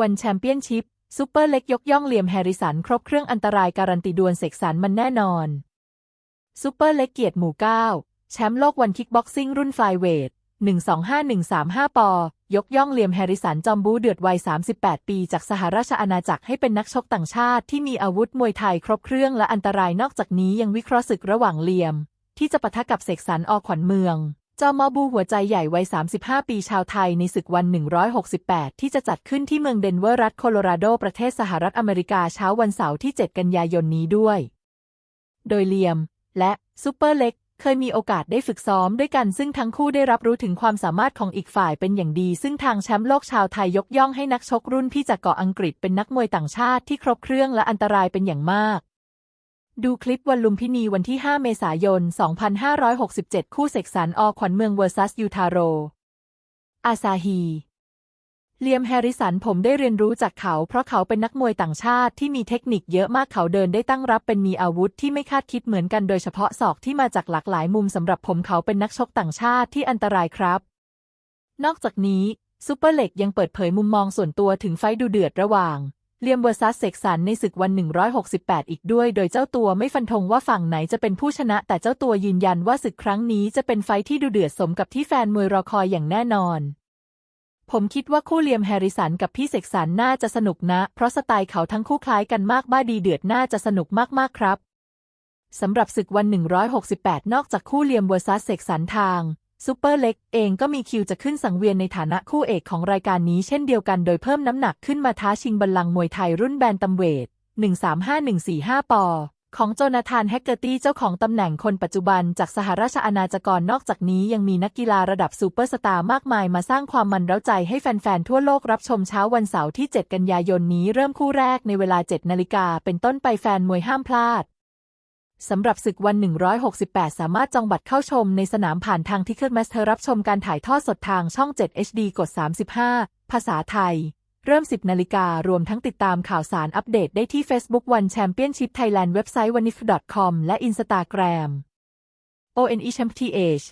วันแชมเปี้ยนชิพซูเปอร์เล็กยกย่องเหลี่ยมแฮริสัน ครบเครื่องอันตรายการันตีดวลเสกสรรมันแน่นอนซูเปอร์เล็กเกียรติหมู่ 9 แชมป์โลกวันคิกบ็อกซิ่งรุ่นไฟเวท 125135 ปอ ยกย่องเหลี่ยมแฮร์ริสัน จอมบูเดือดวัย 38 ปีจากสหราชอาณาจักรให้เป็นนักชกต่างชาติที่มีอาวุธมวยไทยครบเครื่องและอันตรายนอกจากนี้ยังวิเคราะห์ศึกระหว่างเหลี่ยม ที่จะปะทะกับเสกสรรอขวัญเมือง จอมอบูหัวใจใหญ่วัย 35 ปีชาวไทยในศึกวัน 168 ที่จะจัดขึ้นที่เมืองเดนเวอร์รัฐโคโลราโด ประเทศสหรัฐอเมริกาเช้าวันเสาร์ที่ 7 กันยายนนี้ด้วย โดยเลียม และ ซูเปอร์เล็ก เคยมีโอกาสได้ฝึกซ้อมด้วยกันซึ่งทั้งคู่ได้รับรู้ถึงความสามารถของอีกฝ่ายเป็นอย่างดี ซึ่งทางแชมป์โลกชาวไทยยกย่องให้นักชกรุ่นพี่จากเกาะอังกฤษเป็นนักมวยต่างชาติที่ครบเครื่องและอันตรายเป็นอย่างมาก ดูคลิปวันลุมพินีวันที่ 5 เมษายน 2567 คู่เสกสรรอขวัญเมืองเวอร์ซัสยูทาโร อาซาฮี เลียมแฮริสันผมได้เรียนรู้จากเขาเพราะเขาเป็นนักมวยต่างชาติที่มีเทคนิคเยอะมากเขาเดินได้ตั้งรับเป็นมีอาวุธที่ไม่คาดคิดเหมือนกันโดยเฉพาะศอกที่มาจากหลากหลายมุมสำหรับผมเขาเป็นนักชกต่างชาติที่อันตรายครับ นอกจากนี้ซูเปอร์เล็กยังเปิดเผยมุมมองส่วนตัวถึงไฟดูเดือดระหว่าง เลียมเวอร์ซัสเสกสรรในศึกวัน 168 อีกด้วย โดยเจ้าตัวไม่ฟันธงว่าฝั่งไหนจะเป็นผู้ชนะ แต่เจ้าตัวยืนยันว่าศึกครั้งนี้จะเป็นไฟที่ดูเดือดสมกับที่แฟนมวยรอคอยอย่างแน่นอน ผมคิดว่าคู่เลียมแฮร์ริสันกับพี่เสกสรรน่าจะสนุกนะ เพราะสไตล์เขาทั้งคู่คล้ายกันมากบ้าดีเดือดน่าจะสนุกมากๆครับสำหรับศึกวัน 168 นอกจากคู่เลียมเวอร์ซัสเสกสรรทาง ซูเปอร์เล็กเองก็มีคิวจะขึ้นสังเวียนในฐานะคู่เอกของรายการนี้เช่นเดียวกันโดยเพิ่มน้ำหนักขึ้นมาท้าชิงบัลลังก์มวยไทยรุ่นแบนตัมเวท 135145 ปอ ของโจนาธานแฮกเกอร์ตี้เจ้าของตำแหน่งคนปัจจุบันจากสหราชอาณาจักรนอกจากนี้ยังมีนักกีฬาระดับซูเปอร์สตาร์มากมายมาสร้างความมันเร้าใจให้แฟน ๆ ทั่วโลกรับชมเช้าวันเสาร์ที่ 7 กันยายนนี้เริ่มคู่แรกในเวลา 7 นาฬิกาเป็นต้นไปแฟนมวยห้ามพลาด สำหรับศึกวัน 168 สามารถจองบัตรเข้าชมในสนามผ่านทางทิ c เก็ต m มสเตอร์รับชมการถ่ายทอดสดทางช่อง 7 HD กด 35 ภาษาไทย เริ่ม 10 นาฬิการวมทั้งติดตามข่าวสารอัปเดตได้ที่ Facebook วัน Championship Thailand เว็บไซต์ wanif.com และ Instagram ONE Champ TH